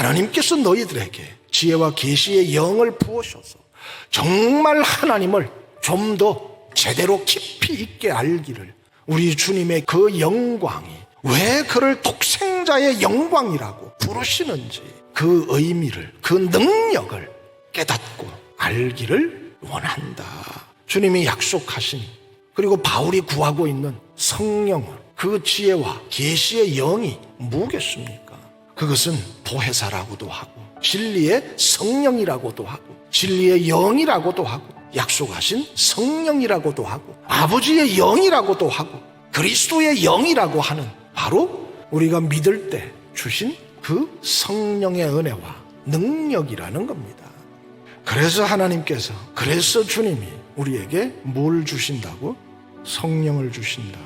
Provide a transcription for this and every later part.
하나님께서 너희들에게 지혜와 계시의 영을 부으셔서 정말 하나님을 좀 더 제대로 깊이 있게 알기를 우리 주님의 그 영광이 왜 그를 독생자의 영광이라고 부르시는지 그 의미를 그 능력을 깨닫고 알기를 원한다. 주님이 약속하신 그리고 바울이 구하고 있는 성령을 그 지혜와 계시의 영이 뭐겠습니까? 그것은 보혜사라고도 하고 진리의 성령이라고도 하고 진리의 영이라고도 하고 약속하신 성령이라고도 하고 아버지의 영이라고도 하고 그리스도의 영이라고 하는 바로 우리가 믿을 때 주신 그 성령의 은혜와 능력이라는 겁니다. 그래서 하나님께서 그래서 주님이 우리에게 뭘 주신다고? 성령을 주신다.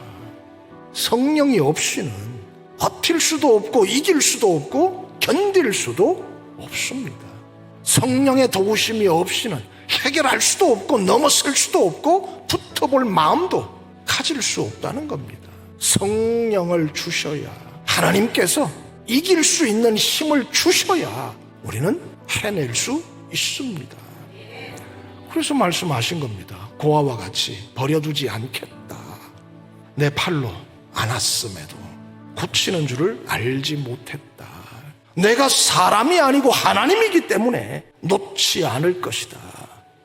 성령이 없이는 버틸 수도 없고 이길 수도 없고 견딜 수도 없습니다. 성령의 도우심이 없이는 해결할 수도 없고 넘어설 수도 없고 붙어볼 마음도 가질 수 없다는 겁니다. 성령을 주셔야 하나님께서 이길 수 있는 힘을 주셔야 우리는 해낼 수 있습니다. 그래서 말씀하신 겁니다. 고아와 같이 버려두지 않겠다. 내 팔로 안았음에도 고치는 줄을 알지 못했다. 내가 사람이 아니고 하나님이기 때문에 놓지 않을 것이다.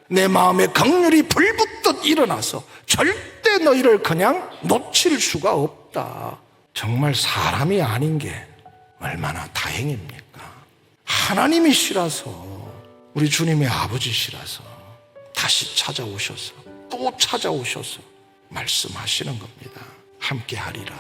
내 마음에 강렬히 불붙듯 일어나서 절대 너희를 그냥 놓칠 수가 없다. 정말 사람이 아닌 게 얼마나 다행입니까? 하나님이시라서 우리 주님의 아버지시라서 다시 찾아오셔서 또 찾아오셔서 말씀하시는 겁니다. 함께 하리라.